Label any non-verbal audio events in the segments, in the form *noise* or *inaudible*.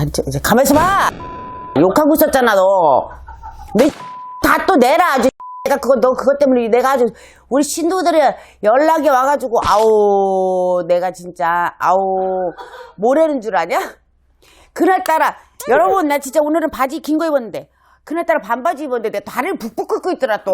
아, 이제, 가만히 있어 봐! 욕하고 있었잖아, 너. *laughs* 다또 내라, 아주. *laughs* 내가 그거, 너 그것 때문에 내가 아주, 우리 신도들이 연락이 와가지고, 아우, 내가 진짜, 아우, 뭐라는 줄 아냐? 그날따라, 여러분, 나 진짜 오늘은 바지 긴 거 입었는데, 그날따라 반바지 입었는데, 내 다리를 북북 끓고 있더라, 또.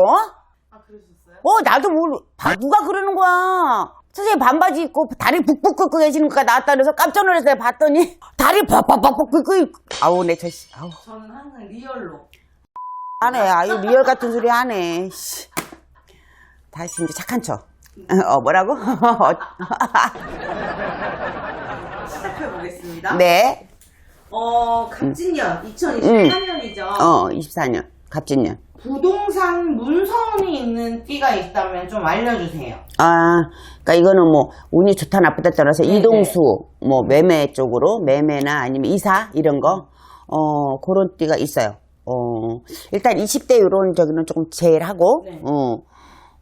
아 그러셨어요? 어, 나도 모르, 바- 누가 그러는 거야. 선생님 반바지 입고 다리 북북 끓고 계시는 거가 나왔다 그래서 깜짝 놀라서 내가 봤더니 다리 끓고 있 아우, 내 저, 씨, 아우. 저는 항상 리얼로 안 해. 아유, 리얼 같은 소리 안 해. 씨. 다시 이제 착한 척. 어, 뭐라고? *laughs* 시작해 보겠습니다. 네. 어 갑진년 2024년이죠. 어, 24년. 갑진년. 부동산 문서운이 있는 띠가 있다면 좀 알려주세요. 아, 그러니까 이거는 뭐 운이 좋다 나쁘다 떠나서 네네. 이동수, 뭐 매매 쪽으로 매매나 아니면 이사 이런 거, 어 그런 띠가 있어요. 어 일단 20대 이런 저기는 조금 제일 하고, 네. 어,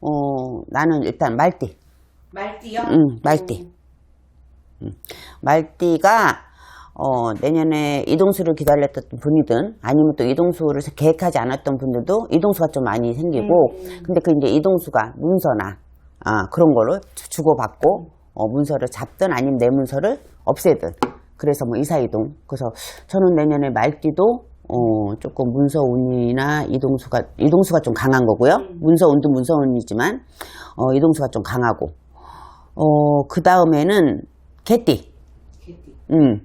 어 나는 일단 말띠, 말띠요? 응, 말띠. 말띠가 어, 내년에 이동수를 기다렸던 분이든 아니면 또 이동수를 계획하지 않았던 분들도 이동수가 좀 많이 생기고 근데 그 이제 이동수가 문서나 아, 그런 거를 주- 주고받고 어, 문서를 잡든 아니면 내 문서를 없애든 그래서 뭐 이사 이동 그래서 저는 내년에 말띠도 어, 조금 문서 운이나 이동수가 이동수가 좀 강한 거고요 문서 운도 문서 운이지만 어, 이동수가 좀 강하고 어, 그 다음에는 개띠. 개띠. 음.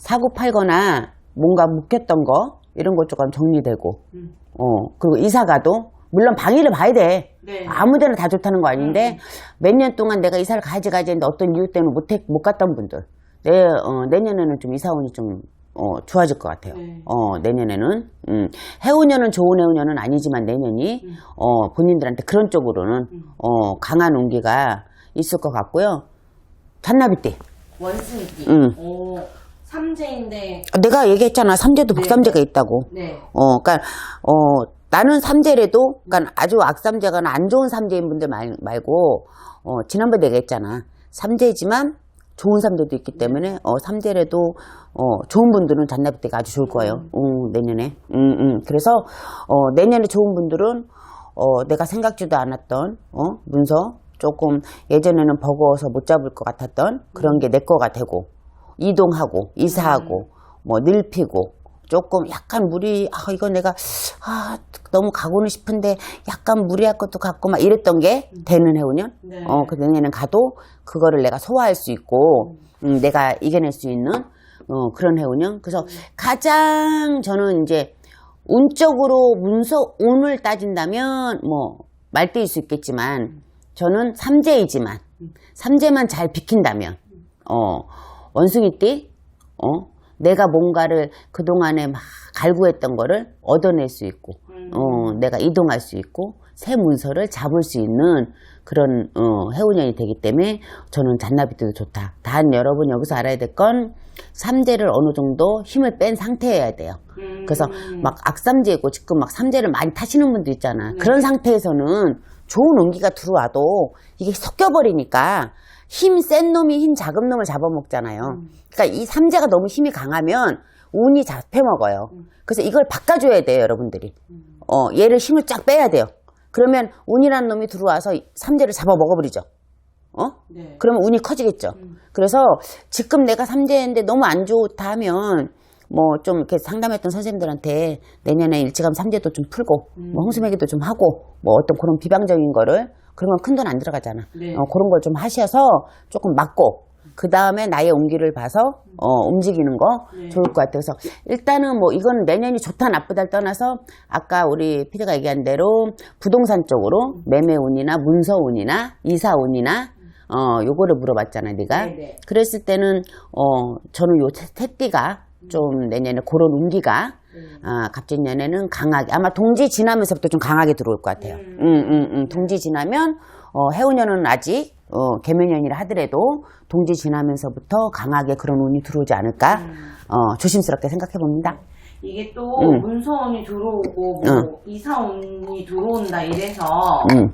사고 팔거나 뭔가 묶였던 거, 이런 것 조금 정리되고, 음. 어, 그리고 이사 가도, 물론 방위를 봐야 돼. 네. 아무 데나 다 좋다는 거 아닌데, 몇년 동안 내가 이사를 가지 가지 했는데 어떤 이유 때문에 못, 해- 못 갔던 분들. 내, 어, 내년에는 좀 이사운이 좀, 어, 좋아질 것 같아요. 네. 어, 내년에는. 음. 해운년은 좋은 해운년은 아니지만 내년이, 어, 본인들한테 그런 쪽으로는, 어, 강한 온기가 있을 것 같고요. 잔나비띠. 원숭이띠. 음. 오, 삼재인데 내가 얘기했잖아. 삼재도 네. 복삼재가 있다고. 네. 어, 그니까, 어, 나는 삼재래도, 그니까 아주 악삼재거나 안 좋은 삼재인 분들 말, 말고, 어, 지난번에 얘기했잖아. 삼재지만 좋은 삼재도 있기 때문에, 어, 삼재래도, 어, 좋은 분들은 잔나비 때가 아주 좋을 거예요. 음, 내년에. 음, 음. 그래서, 어, 내년에 좋은 분들은, 어, 내가 생각지도 않았던, 어, 문서, 조금 예전에는 버거워서 못 잡을 것 같았던 그런 게 내 거가 되고, 이동하고, 이사하고, 뭐, 늙히고, 조금 약간 무리, 아, 이거 내가, 아, 너무 가고는 싶은데 약간 무리할 것도 같고 막 이랬던 게 되는 해운년? 네. 어, 그 내년에는 가도 그거를 내가 소화할 수 있고, 음, 내가 이겨낼 수 있는, 어, 그런 해운년? 그래서 가장 저는 이제 운적으로 문서, 운을 따진다면 뭐, 말띠일 수 있겠지만, 저는 삼재이지만, 삼재만 잘 비킨다면, 어, 원숭이띠, 어, 내가 뭔가를 그동안에 막 갈구했던 거를 얻어낼 수 있고, 어, 내가 이동할 수 있고, 새 문서를 잡을 수 있는 그런, 어, 해운년이 되기 때문에 저는 잔나비도 좋다. 단 여러분 여기서 알아야 될 건, 삼재를 어느 정도 힘을 뺀 상태여야 돼요. 음. 그래서 막 악삼재고 지금 막 삼재를 많이 타시는 분도 있잖아. 그런 상태에서는 좋은 온기가 들어와도 이게 섞여버리니까 힘 센 놈이 힘 작은 놈을 잡아먹잖아요. 그러니까 이 삼재가 너무 힘이 강하면 운이 잡혀먹어요. 그래서 이걸 바꿔줘야 돼요, 여러분들이. 어, 얘를 힘을 쫙 빼야 돼요. 그러면 운이라는 놈이 들어와서 삼재를 잡아먹어버리죠. 어? 네. 그러면 운이 커지겠죠. 그래서 지금 내가 삼재인데 너무 안 좋다 하면 뭐 좀 이렇게 상담했던 선생님들한테 내년에 일찌감 삼재도 좀 풀고 뭐 홍수매기도 좀 하고 뭐 어떤 그런 비방적인 거를 그런 건 큰 돈 안 들어가잖아. 네. 어, 그런 걸 좀 하셔서 조금 막고 그 다음에 나의 온기를 봐서 어, 움직이는 거 네. 좋을 것 같아요. 그래서 일단은 뭐 이건 내년이 좋다 나쁘다를 떠나서 아까 우리 피디가 얘기한 대로 부동산 쪽으로 매매운이나 문서운이나 이사운이나 어 요거를 물어봤잖아 네가. 네네. 그랬을 때는 어 저는 요 태- 태띠가 좀 내년에 그런 운기가 아, 갑진년에는 강하게 아마 동지 지나면서부터 좀 강하게 들어올 것 같아요. 음, 음, 음. 동지 지나면 어, 해운년은 아직 어, 개면년이라 하더라도 동지 지나면서부터 강하게 그런 운이 들어오지 않을까 어, 조심스럽게 생각해 봅니다. 이게 또 음. 문서운이 들어오고 뭐 응. 이사운이 들어온다 이래서 음.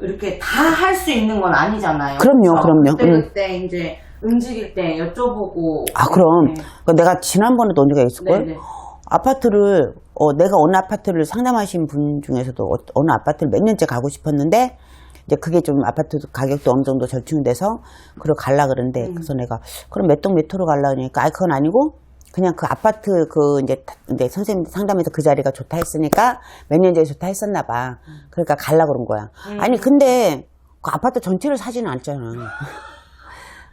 이렇게 다 할 수 있는 건 아니잖아요. 그럼요, 그래서 그럼요. 그때 음. 그때 이제 움직일 때 여쭤보고. 아, 그럼. 네. 그 내가 지난번에도 언니가 있을걸? 네 네. 아파트를, 어, 내가 어느 아파트를 상담하신 분 중에서도 어, 어느 아파트를 몇 년째 가고 싶었는데, 이제 그게 좀 아파트 가격도 어느 정도 절충이 돼서, 그걸 갈라 그러는데, 음. 그래서 내가, 그럼 몇동몇 호로 갈라 그러니까, 아, 그건 아니고, 그냥 그 아파트 그 이제, 다- 이제 선생님 상담에서 그 자리가 좋다 했으니까, 몇 년 전에 좋다 했었나 봐. 그러니까 갈라 그런 거야. 음. 아니, 근데, 그 아파트 전체를 사지는 않잖아. *laughs*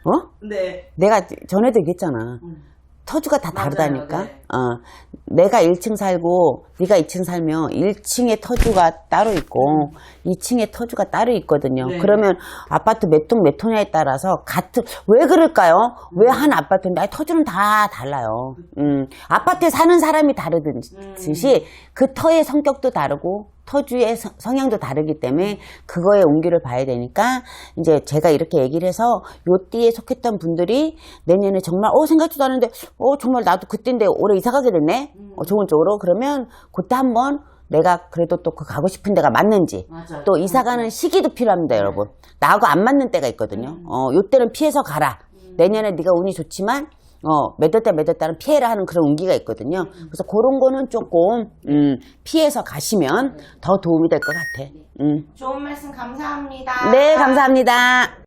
어? 네. 내가 전에도 얘기했잖아. 음. 터주가 다 맞아요, 다르다니까. 네. 어, 내가 1층 살고 네가 2층 살면 1층에 터주가 따로 있고 2층에 터주가 따로 있거든요. 네. 그러면 아파트 몇 동몇 호냐에 따라서 같은 왜 그럴까요? 왜한 아파트인데 아니, 터주는 다 달라요. 음, 아파트에 사는 사람이 다르듯이 그 터의 성격도 다르고 터주의 성- 성향도 다르기 때문에 그거에 온기를 봐야 되니까 이제 제가 이렇게 얘기를 해서 요 띠에 속했던 분들이 내년에 정말 어 생각지도 않은데 어 정말 나도 그때인데 올해 이사 가게 됐네? 어, 좋은 쪽으로. 그러면 그때 한번 내가 그래도 또 그 가고 싶은 데가 맞는지 맞아요. 또 이사 가는 시기도 필요합니다 여러분. 나하고 안 맞는 때가 있거든요. 어 요때는 피해서 가라. 내년에 네가 운이 좋지만 어, 월 달은 피해라 하는 그런 운기가 있거든요. 그래서 그런 거는 조금, 음, 피해서 가시면 더 도움이 될 것 같아. 음. 좋은 말씀 감사합니다. 네, 감사합니다.